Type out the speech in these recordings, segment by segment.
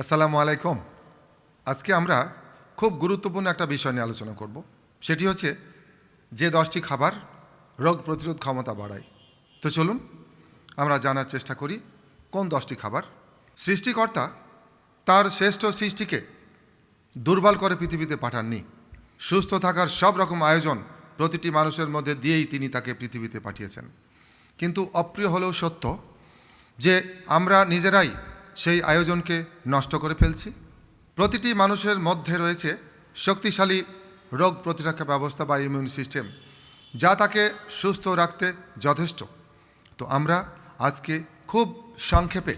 আসসালামু আলাইকুম। আজকে আমরা খুব গুরুত্বপূর্ণ একটা বিষয় নিয়ে আলোচনা করব। সেটি হচ্ছে যে দশটি খাবার রোগ প্রতিরোধ ক্ষমতা বাড়ায়। তো চলুন, আমরা জানার চেষ্টা করি কোন দশটি খাবার সৃষ্টিকর্তা তার শ্রেষ্ঠ সৃষ্টিকে দুর্বল করে পৃথিবীতে পাঠাননি। সুস্থ থাকার সব রকম আয়োজন প্রতিটি মানুষের মধ্যে দিয়েই তিনি তাকে পৃথিবীতে পাঠিয়েছেন। কিন্তু অপ্রিয় হলেও সত্য যে আমরা নিজেরাই সেই আয়োজনকে নষ্ট করে ফেলছি। প্রতিটি মানুষের মধ্যে রয়েছে শক্তিশালী রোগ প্রতিরক্ষা ব্যবস্থা বা ইমিউন সিস্টেম যা তাকে সুস্থ রাখতে যথেষ্ট। তো আমরা আজকে খুব সংক্ষেপে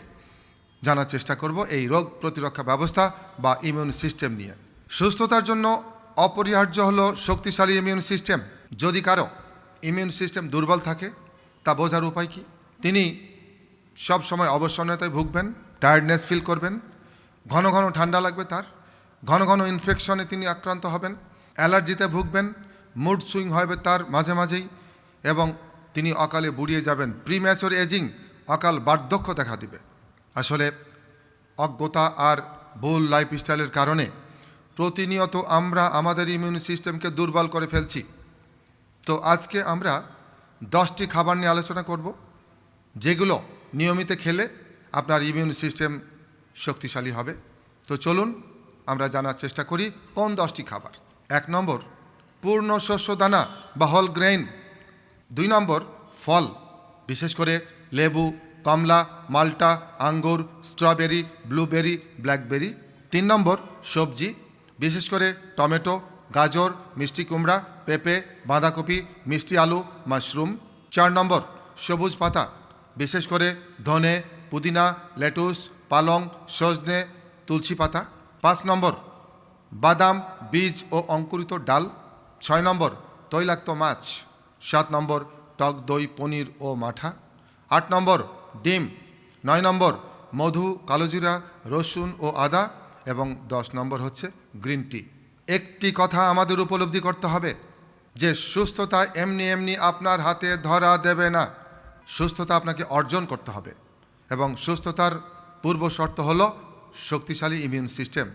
জানার চেষ্টা করব এই রোগ প্রতিরক্ষা ব্যবস্থা বা ইমিউন সিস্টেম নিয়ে। সুস্থতার জন্য অপরিহার্য হলো শক্তিশালী ইমিউন সিস্টেম যদি কারও ইমিউন সিস্টেম দুর্বল থাকে, তা বোঝার উপায় কি? তিনি সব সময় অবসন্নতায় ভুগবেন। টায়ার্ডনেস ফিল করবেন। ঘন ঘন ঠান্ডা লাগবে তার। ঘন ঘন ইনফেকশনে তিনি আক্রান্ত হবেন। অ্যালার্জিতে ভুগবেন। মুড সুইং হবে তার মাঝে মাঝেই এবং তিনি অকালে বুড়িয়ে যাবেন। প্রিম্যাচুর এজিং অকাল বার্ধক্য দেখা দিবে। আসলে অজ্ঞতা আর ভুল লাইফস্টাইলের কারণে প্রতিনিয়ত আমরা আমাদের ইমিউন সিস্টেমকে দুর্বল করে ফেলছি। তো আজকে আমরা দশটি খাবার নিয়ে আলোচনা করব, যেগুলো নিয়মিত খেলে আপনার ইমিউন সিস্টেম শক্তিশালী হবে। তো চলুন আমরা জানার চেষ্টা করি কোন দশটি খাবার। এক নম্বর, পূর্ণ শস্য দানা বা হল গ্রেইন দুই নম্বর, ফল, বিশেষ করে লেবু, কমলা, মাল্টা, আঙ্গুর, স্ট্রবেরি, ব্লুবেরি, ব্ল্যাকবেরি। তিন নম্বর, সবজি, বিশেষ করে টমেটো, গাজর, মিষ্টি কুমড়া, পেঁপে, বাঁধাকপি, মিষ্টি আলু, মাশরুম। চার নম্বর, সবুজ পাতা, বিশেষ করে ধনে পুদিনা, লেটুস, পালং, সজনে, তুলসী পাতা। পাঁচ নম্বর, বাদাম, বীজ ও অঙ্কুরিত ডাল। ছয় নম্বর, তৈলাক্ত মাছ। সাত নম্বর, টক দই, পনির ও মাঠা। আট নম্বর, ডিম। নয় নম্বর, মধু, কালোজিরা, রসুন ও আদা। এবং দশ নম্বর হচ্ছে গ্রিন টি। একটি কথা আমাদের উপলব্ধি করতে হবে, যে সুস্থতা এমনি এমনি আপনার হাতে ধরা দেবে না। সুস্থতা আপনাকে অর্জন করতে হবে। এবং সুস্থতার পূর্ব শর্ত হলো শক্তিশালী ইমিউন সিস্টেম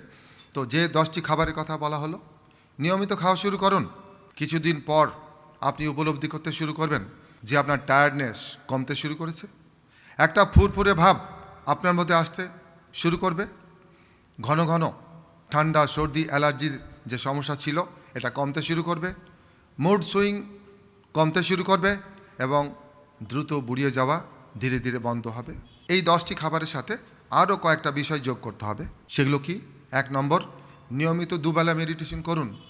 তো যে দশটি খাবারের কথা বলা হলো, নিয়মিত খাওয়া শুরু করুন। কিছুদিন পর আপনি উপলব্ধি করতে শুরু করবেন যে আপনার টায়ার্ডনেস কমতে শুরু করেছে। একটা ফুরফুরে ভাব আপনার মধ্যে আসতে শুরু করবে। ঘন ঘন ঠান্ডা, সর্দি, অ্যালার্জির যে সমস্যা ছিল, এটা কমতে শুরু করবে। মুড সুইং কমতে শুরু করবে এবং দ্রুত বুড়িয়ে যাওয়া ধীরে ধীরে বন্ধ হবে। এই দশটি খাবারের সাথে আরও কয়েকটা বিষয় যোগ করতে হবে। সেগুলো কি? এক নম্বর, নিয়মিত দুবেলা মেডিটেশন করুন।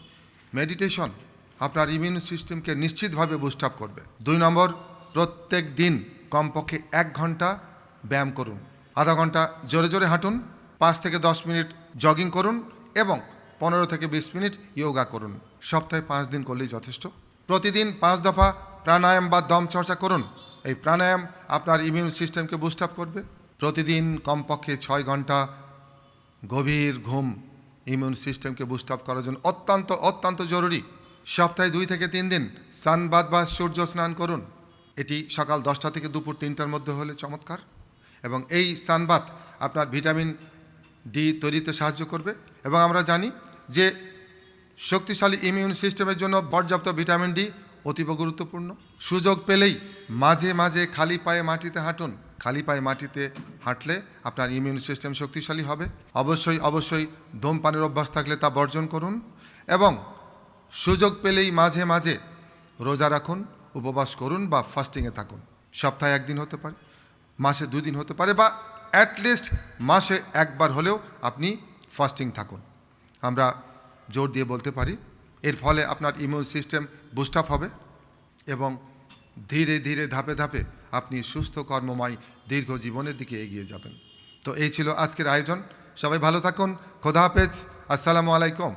মেডিটেশন আপনার ইমিউন সিস্টেমকে নিশ্চিতভাবে বুস্ট আপ করবে। দুই নম্বর, প্রত্যেক দিন কমপক্ষে এক ঘণ্টা ব্যায়াম করুন। আধা ঘণ্টা জোরে জোরে হাঁটুন, পাঁচ থেকে দশ মিনিট জগিং করুন এবং পনেরো থেকে বিশ মিনিট ইয়োগা করুন। সপ্তাহে পাঁচ দিন করলেই যথেষ্ট। প্রতিদিন পাঁচ দফা প্রাণায়াম বা দম চর্চা করুন। এই প্রাণায়াম আপনার ইমিউন সিস্টেমকে বুস্ট আপ করবে। প্রতিদিন কমপক্ষে ছয় ঘণ্টা গভীর ঘুম ইমিউন সিস্টেমকে বুস্ট আপ করার জন্য অত্যন্ত অত্যন্ত জরুরি। সপ্তাহে দুই থেকে তিন দিন সানবাদ বা সূর্য স্নান করুন। এটি সকাল দশটা থেকে দুপুর তিনটার মধ্যে হলে চমৎকার। এবং এই সানবাত আপনার ভিটামিন ডি তৈরিতে সাহায্য করবে। এবং আমরা জানি যে শক্তিশালী ইমিউন সিস্টেমের জন্য পর্যাপ্ত ভিটামিন ডি অতীব গুরুত্বপূর্ণ। সুযোগ পেলেই মাঝে মাঝে খালি পায়ে মাটিতে হাঁটুন। খালি পায়ে মাটিতে হাঁটলে আপনার ইমিউন সিস্টেম শক্তিশালী হবে। অবশ্যই অবশ্যই ধূমপানের অভ্যাস থাকলে তা বর্জন করুন এবং সুযোগ পেলেই মাঝে মাঝে রোজা রাখুন, উপবাস করুন বা ফাস্টিংয়ে থাকুন। সপ্তাহে একদিন হতে পারে, মাসে দুই দিন হতে পারে বা অ্যাটলিস্ট মাসে একবার হলেও আপনি ফাস্টিং থাকুন। আমরা জোর দিয়ে বলতে পারি এর ফলে আপনার ইমিউন সিস্টেম বুস্ট আপ হবে এবং ধীরে ধীরে ধাপে ধাপে আপনি সুস্থ, কর্মময়, দীর্ঘ জীবনের দিকে এগিয়ে যাবেন। তো এই ছিল আজকের আয়োজন। সবাই ভালো থাকুন। খোদা হাফেজ। আসসালামু আলাইকুম।